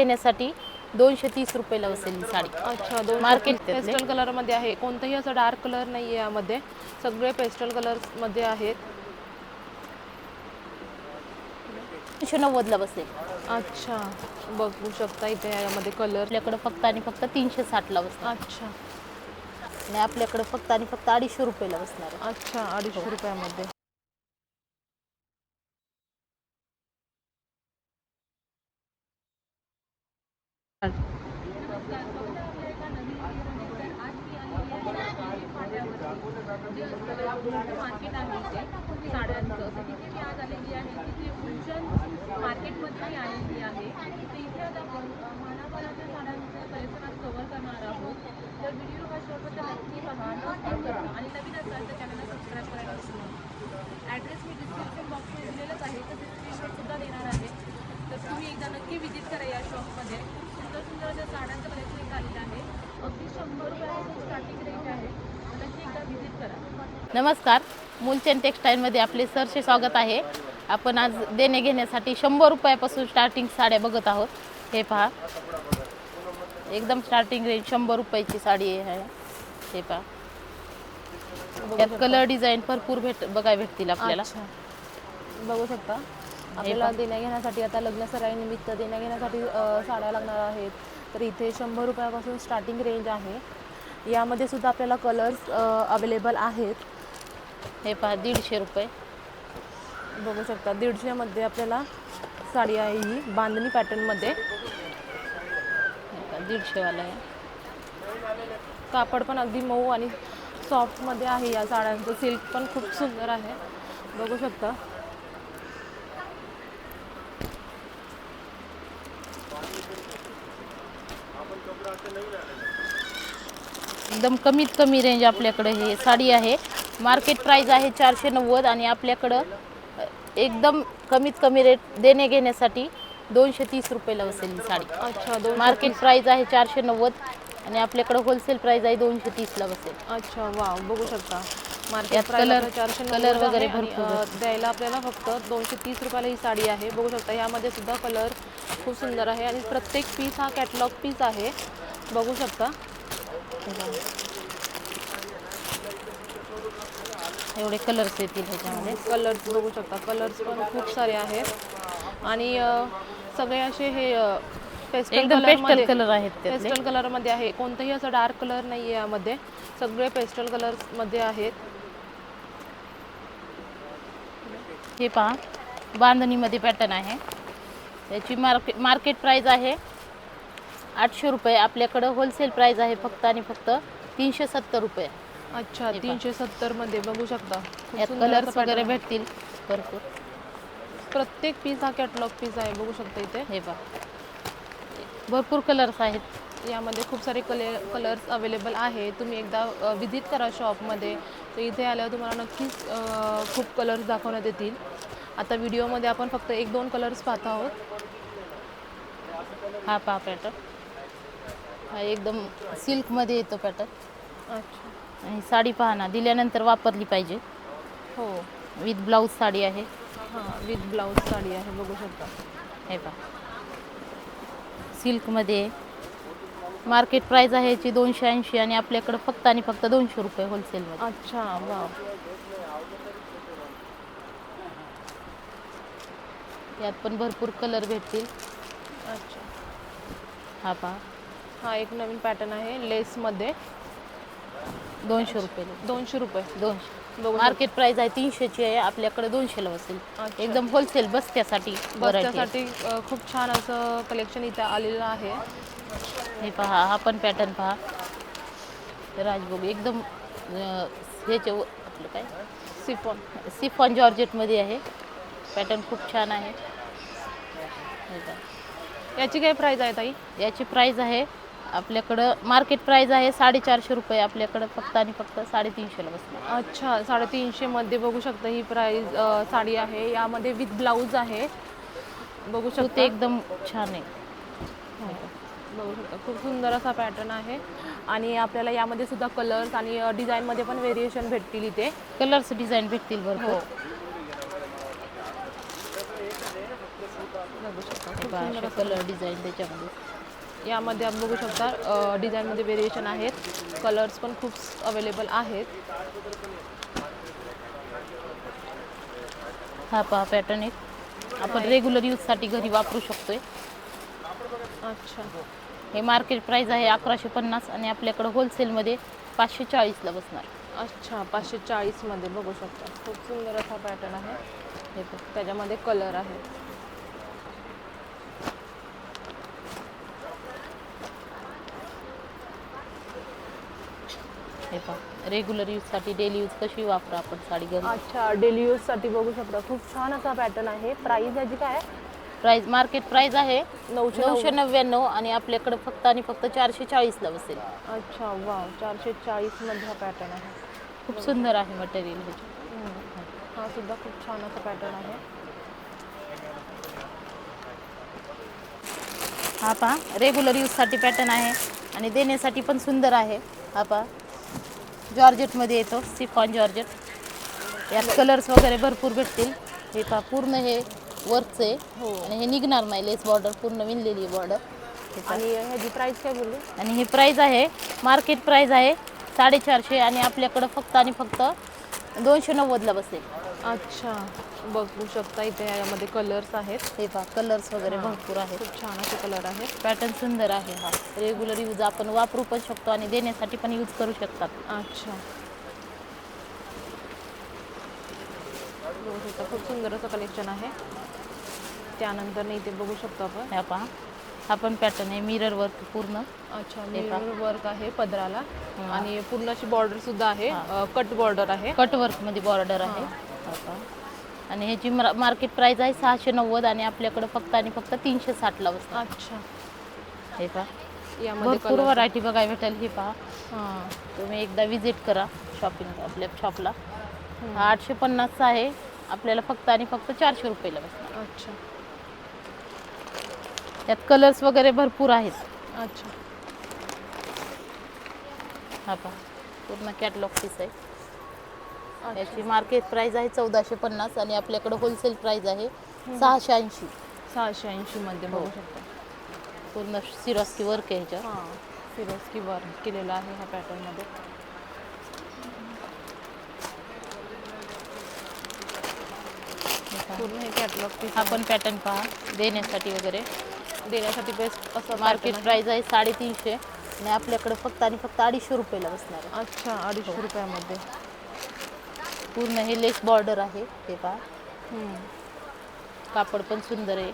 घेण्यासाठी दोनशे तीस रुपयाला बसेल ही साडी. अच्छा दोन Market पेस्टल कलरमध्ये आहे. कोणताही असं डार्क कलर नाहीये यामध्ये. सगळे पेस्टल कलरमध्ये आहेत. दोनशे नव्वदला बसेल. अच्छा. बघू शकता इथे यामध्ये कलर आपल्याकडे फक्त आणि फक्त तीनशे साठला बसणार. अच्छा. आणि आपल्याकडे फक्त आणि फक्त अडीचशे रुपयाला बसणार आहे. अच्छा अडीचशे रुपयामध्ये. म्हणजे मार्केट आहे इथे साड्यांचं. तर तिथे मी आज आलेली आहे. तिथे उज्जैन मार्केटमध्ये मी आलेली आहे. तर इथे आज आपण अ, साड्यांचं कलेक्शन आज कव्हर करणार आहोत. तर व्हिडिओ हा शेवटपर्यंत नक्की बघा. आणि नवीन असाल तर चॅनलला सबस्क्राईब करायला विसरू नका ॲड्रेस मी डिस्क्रिप्शन बॉक्समध्ये दिलेलाच आहे तर स्क्रीनशॉट सुद्धा देणार आहे तर तुम्ही एकदा नक्की व्हिजिट करा या शॉपमध्ये सुंदर सुंदर अशा साड्यांचं कलेक्शन इथं आलेलं आहे अगदी शंभर रुपयापासून स्टार्टिंग रेंज आहे तर नक्की एकदा व्हिजिट करा नमस्कार. मूलचंद टेक्सटाईलमध्ये आपले सरसे स्वागत आहे. आपण आज देणे घेण्यासाठी शंभर रुपयापासून स्टार्टिंग साड्या बघत आहोत. हे पहा. एकदम स्टार्टिंग रेंज शंभर रुपयाची साडी आहे. हे पहा. त्यात कलर डिझाईन भरपूर भेट बघायला भेटतील आपल्याला. बघू शकता. आपल्याला देण्या घेण्यासाठी आता लग्न सराईनिमित्त देण्या घेण्यासाठी साड्या लागणार आहेत. तर इथे शंभर रुपयापासून स्टार्टिंग रेंज आहे. यामध्ये सुद्धा आपल्याला कलर्स अवेलेबल आहेत. हे पहा दीडशे रुपये. बघू शकता दीडशेमध्ये आपल्याला साडी आहे ही बांधणी पॅटर्नमध्ये दीडशेवाला आहे. कापड पण अगदी मऊ आणि सॉफ्टमध्ये आहे या साड्यांचं. सिल्क पण खूप सुंदर आहे. बघू शकता. एकदम कमीत कमी रेंज आपल्याकडे हे साडी आहे. मार्केट प्राइस आहे चारशे नव्वद आणि आपल्याकडं एकदम कमीत कमी रेट देणे घेण्यासाठी दोनशे तीस रुपयाला बसेल ही साडी. अच्छा मार्केट प्राइस आहे चारशे नव्वद आणि आपल्याकडं होलसेल प्राइस आहे दोनशे तीसला बसेल. अच्छा वाव बघू शकता. मार्केट कलर- चारशे कलर वगैरे भरपूर द्यायला आपल्याला फक्त दोनशे तीस रुपयाला ही साडी आहे. बघू शकता यामध्ये सुद्धा कलर खूप सुंदर आहे आणि प्रत्येक पीस हा कॅटलॉग पीस आहे. बघू शकता. एवढे कलर्स येतील ह्याच्यामध्ये. कलर्स बघू शकता. कलर्स पण खूप सारे आहेत. आणि सगळे असे हे पेस्टल पेस्टल कलर आहेत पेस्टल कलरमध्ये आहे. कोणताही असं डार्क कलर नाही आहे यामध्ये. सगळे पेस्टल कलर्समध्ये आहेत. हे पहा. बांधणीमध्ये पॅटर्न आहे. त्याची मार्केट मार्केट प्राइस आहे. आठशे रुपये. आपल्याकडं होलसेल प्राइस आहे फक्त आणि फक्त तीनशे सत्तर रुपये. अच्छा तीनशे सत्तरमध्ये बघू शकता. खूप यात सुंदर कलर्स असं वगैरे pattern. भेटतील. भरपूर. प्रत्येक पीस हा कॅटलॉग पीस आहे बघू शकता इथे. हे पहा. भरपूर कलर्स आहेत. यामध्ये खूप सारे कले कलर्स अवेलेबल आहे. तुम्ही एकदा विजिट करा शॉपमध्ये तर इथे आल्यावर तुम्हाला नक्कीच अ, खूप कलर्स दाखवण्यात येतील. आता व्हिडिओमध्ये आपण फक्त एक दोन कलर्स पाहत आहोत. हा पहा पॅटर्न हा एकदम सिल्कमध्ये येतो पॅटर्न. अच्छा. आणि साडी पहा ना दिल्यानंतर वापरली पाहिजे. हो. विथ ब्लाऊज साडी आहे. हां विथ ब्लाऊज साडी आहे बघू शकता. हे पहा. सिल्कमध्ये मार्केट प्राइस आहे याची दोनशे ऐंशी आणि आपल्याकडं फक्त आणि फक्त दोनशे रुपये होलसेलमध्ये अच्छा वा. यात पण भरपूर कलर भेटतील. अच्छा. हा पहा. हा एक नवीन पॅटर्न आहे लेसमध्ये दोनशे रुपये. दोनशे रुपये. दोनशे. बघू. मार्केट प्राइस आहे तीनशेची आहे आपल्याकडे दोनशेला बसेल. अच्छा. एकदम होलसेल बस्त्यासाठी variety आहे. बसण्यासाठी अ, खूप छान असं कलेक्शन इथे आलेलं आहे. हे पहा हा पण पॅटर्न पहा. राजभोग एकदम अं, ह्याचे व- आपलं काय? सिफॉन सिफॉन जॉर्जेटमध्ये आहे. पॅटर्न खूप छान आहे. हे पहा. याची काय प्राइस आहे ताई? याची प्राइस आहे आपल्याकडं मार्केट प्राइस आहे साडेचारशे रुपये आपल्याकडं फक्त आणि फक्त साडेतीनशेला बसणार अच्छा साडेतीनशे मध्ये बघू शकता ही प्राइस साडी आहे. यामध्ये विथ ब्लाऊज आहे. बघू शकता. ते एकदम छान आहे. बघू शकता. खूप सुंदर असा पॅटर्न आहे. आणि आपल्याला यामध्ये सुद्धा कलर्स आणि डिझाईनमध्ये पण व्हेरिएशन भेटतील इथे. कलर्स डिझाईन भेटतील हो. भरपूर बघू शकता कलर डिझाईन त्याच्यामध्ये. यामध्ये आपण बघू शकता डिझाईनमध्ये व्हेरिएशन आहेत. कलर्स पण खूप अवेलेबल आहेत. हा पहा पॅटर्न एक. आपण रेग्युलर यूजसाठी घरी वापरू शकतोय. अच्छा. हे मार्केट प्राइस आहे अकराशे पन्नास आणि आपल्याकडे होलसेलमध्ये पाचशे चाळीसला बसणार. अच्छा पाचशे चाळीसमध्ये बघू शकता. खूप सुंदर असा पॅटर्न आहे. हे त्याच्यामध्ये कलर आहे. हे पहा. रेग्युलर यूजसाठी डेली यूज कशी वापरा आपण साडी घरी? अच्छा डेली यूजसाठी बघू शकता. खूप छान असा पॅटर्न आहे. प्राईस याची काय आहे? प्राइस मार्केट प्राइस आहे नऊशे नऊशे नव्याण्णव आणि आपल्याकडे फक्त आणि फक्त चारशे चाळीसला बसेल. अच्छा वा चारशे चाळीसमध्ये हा पॅटर्न आहे. खूप सुंदर आहे मटेरियल ह्याचे हम्म. हा सुद्धा खूप छान असा पॅटर्न आहे. हा पहा रेग्युलर यूजसाठी पॅटर्न आहे आणि देण्यासाठी पण सुंदर आहे. हा पहा. जॉर्जेटमध्ये येतो सिफॉन जॉर्जेट. यात कलर्स वगैरे भरपूर भेटतील. हे पहा पूर्ण हे वर्कचं आहे हो. आणि हे निघणार नाही लेस बॉर्डर पूर्ण विणलेली बॉर्डर आणि ह्याची प्राईस काय बोलली? आणि ही प्राईज आहे मार्केट प्राईज आहे साडेचारशे आणि आपल्याकडं फक्त आणि फक्त दोनशे नव्वदला बसेल. अच्छा. बघू शकता इथे यामध्ये कलर्स आहेत. हे पहा कलर्स वगैरे भरपूर आहेत. खूप छान असे कलर आहेत. पॅटर्न सुंदर आहे हा. रेग्युलर यूज आपण वापरू पण शकतो आणि देण्यासाठी पण यूज करू शकतात. अच्छा. बघू शकता खूप सुंदर असं कलेक्शन आहे. त्यानंतर इथे बघू शकतो आपण. ह्या पहा हा पण पॅटर्न आहे मिरर वर्क पूर्ण. अच्छा. मिरर वर्क आहे पदराला. आणि पूर्ण अशी बॉर्डर सुद्धा आहे. कट बॉर्डर आहे. कट वर्कमध्ये बॉर्डर आहे. पहा. आणि ह्याची मार्केट प्राइस आहे सहाशे नव्वद आणि आपल्याकडं फक्त आणि फक्त तीनशे साठला बसतात अच्छा. हे पहा. यामध्ये भरपूर व्हरायटी बघायला भेटेल हे पहा. तुम्ही एकदा विजिट करा शॉपिंग आपल्या शॉपला हा आठशे पन्नासचा आहे. आपल्याला फक्त आणि फक्त चारशे रुपयाला बसणार. अच्छा. त्यात कलर्स वगैरे भरपूर आहेत. अच्छा. हा पहा. पूर्ण कॅटलॉग पीस आहे. याची मार्केट प्राइस आहे चौदाशे पन्नास आणि आपल्याकडे होलसेल प्राइस आहे सहाशे ऐंशी. सहाशे ऐंशीमध्ये बघू हो. शकता. पूर्ण सिरॉस्की वर्क आहे ह्याच्यावर हां फिरोस्की वर्क केलेला आहे ह्या पॅटर्नमध्ये हे. पूर्ण हे कॅटलॉग पीस हा पण पॅटर्न पहा देण्यासाठी वगैरे. देण्यासाठी बेस्ट असं मार्केट प्राइस आहे. साडेतीनशे आणि आपल्याकडे फक्त आणि फक्त अडीचशे रुपयाला बसणार आहे. अच्छा अडीचशे रुपयामध्ये. पूर्ण हे लेस बॉर्डर आहे हे पहा. कापड पण सुंदर आहे